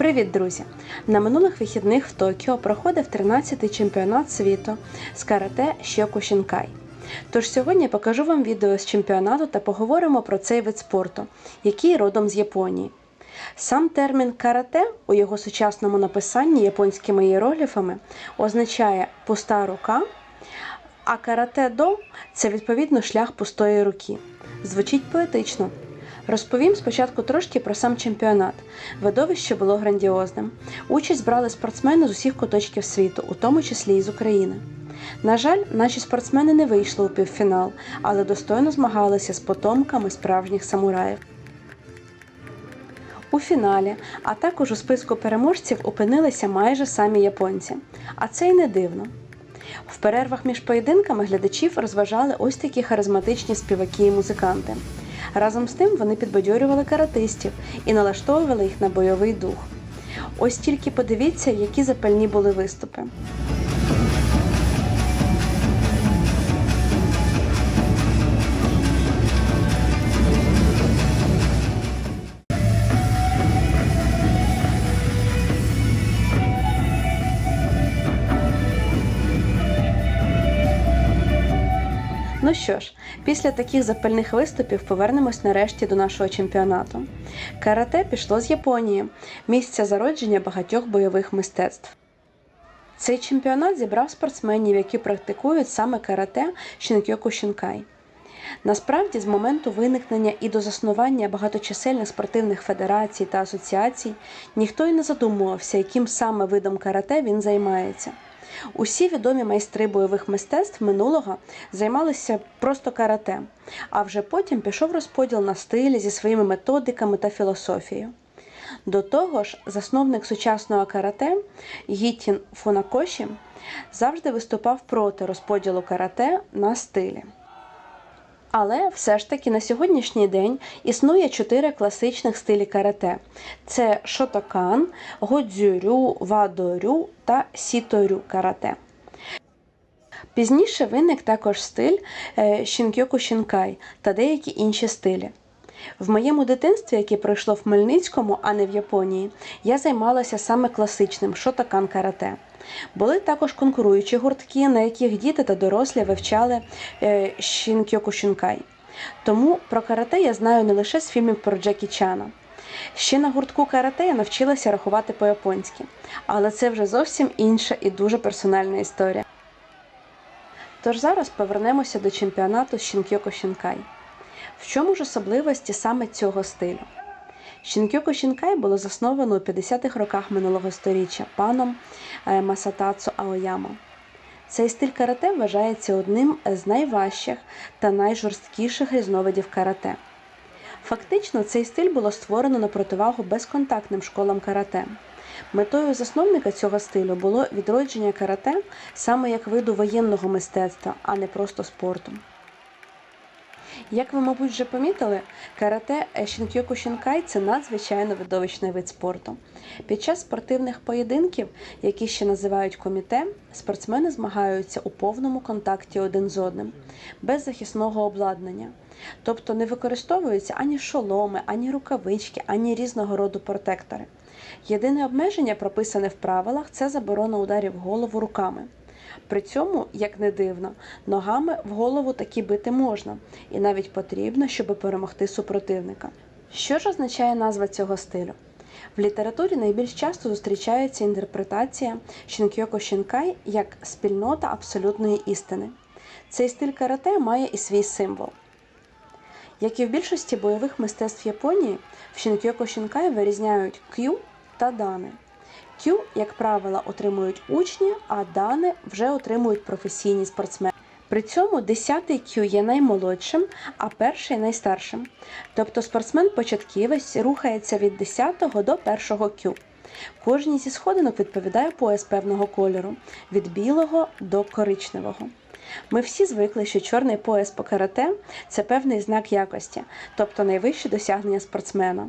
Привіт, друзі! На минулих вихідних в Токіо проходив 13-й чемпіонат світу з карате Щокушінкай. Тож сьогодні покажу вам відео з чемпіонату та поговоримо про цей вид спорту, який родом з Японії. Сам термін карате у його сучасному написанні японськими іерогліфами означає пуста рука, а карате-до це відповідно шлях пустої руки. Звучить поетично. Розповім спочатку трошки про сам чемпіонат. Видовище було грандіозним. Участь брали спортсмени з усіх куточків світу, у тому числі і з України. На жаль, наші спортсмени не вийшли у півфінал, але достойно змагалися з потомками справжніх самураїв. У фіналі, а також у списку переможців опинилися майже самі японці. А це й не дивно. В перервах між поєдинками глядачів розважали ось такі харизматичні співаки і музиканти. Разом з тим вони підбадьорювали каратистів і налаштовували їх на бойовий дух. Ось тільки подивіться, які запальні були виступи. Ну що ж, після таких запальних виступів повернемось нарешті до нашого чемпіонату. Карате пішло з Японії, місця зародження багатьох бойових мистецтв. Цей чемпіонат зібрав спортсменів, які практикують саме карате Шінкьоку Шінкай. Насправді, з моменту виникнення і до заснування багаточисельних спортивних федерацій та асоціацій ніхто й не задумувався, яким саме видом карате він займається. Усі відомі майстри бойових мистецтв минулого займалися просто карате, а вже потім пішов розподіл на стилі зі своїми методиками та філософією. До того ж, засновник сучасного карате Гітін Фунакоші завжди виступав проти розподілу карате на стилі. Але все ж таки на сьогоднішній день існує чотири класичних стилі карате: це шотокан, годзюрю, вадорю та сіторю карате. Пізніше виник також стиль е, Шінкьоку Шінкай та деякі інші стилі. В моєму дитинстві, яке пройшло в Хмельницькому, а не в Японії, я займалася саме класичним шотокан карате. Були також конкуруючі гуртки, на яких діти та дорослі вивчали е, Шінкьоку Шінкай. Тому про карате я знаю не лише з фільмів про Джекі Чана. Ще на гуртку карате я навчилася рахувати по-японськи, але це вже зовсім інша і дуже персональна історія. Тож зараз повернемося до чемпіонату Шінкьоку Шінкай. В чому ж особливості саме цього стилю? Шінкьоку Шінкай було засновано у 50-х роках минулого століття паном е, Масатацу Аояма. Цей стиль карате вважається одним з найважчих та найжорсткіших різновидів карате. Фактично, цей стиль було створено на противагу безконтактним школам карате. Метою засновника цього стилю було відродження карате саме як виду воєнного мистецтва, а не просто спорту. Як ви, мабуть, вже помітили, карате Шінкьоку Шінкай це надзвичайно видовищний вид спорту. Під час спортивних поєдинків, які ще називають коміте, спортсмени змагаються у повному контакті один з одним, без захисного обладнання. Тобто не використовуються ані шоломи, ані рукавички, ані різного роду протектори. Єдине обмеження, прописане в правилах, це заборона ударів голову руками. При цьому, як не дивно, ногами в голову таки бити можна, і навіть потрібно, щоб перемогти супротивника. Що ж означає назва цього стилю? В літературі найбільш часто зустрічається інтерпретація Шінкьоко Шінкай як спільнота абсолютної істини. Цей стиль карате має і свій символ. Як і в більшості бойових мистецтв Японії, в Шінкьоко Шінкай вирізняють к'ю та дани. К'ю, як правило, отримують учні, а дани вже отримують професійні спортсмени. При цьому 10-й к'ю є наймолодшим, а перший найстаршим. Тобто спортсмен-початківець рухається від 10 до 1 к'ю. Кожній зі сходинок відповідає пояс певного кольору від білого до коричневого. Ми всі звикли, що чорний пояс по карате це певний знак якості, тобто найвище досягнення спортсмена.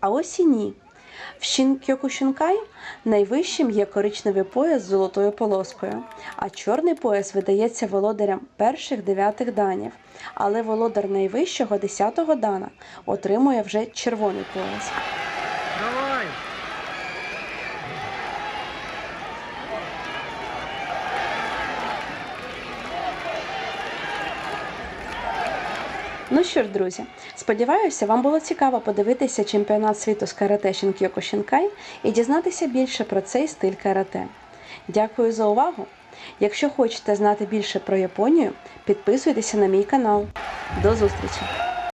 А ось і ні. В Шінкьокушінкай найвищим є коричневий пояс з золотою полоскою, а чорний пояс видається володарям перших дев'ятих данів, але володар найвищого десятого дана отримує вже червоний пояс. Ну що ж, друзі, сподіваюся, вам було цікаво подивитися чемпіонат світу з карате Шинкьоку Шинкай і дізнатися більше про цей стиль карате. Дякую за увагу! Якщо хочете знати більше про Японію, підписуйтеся на мій канал. До зустрічі!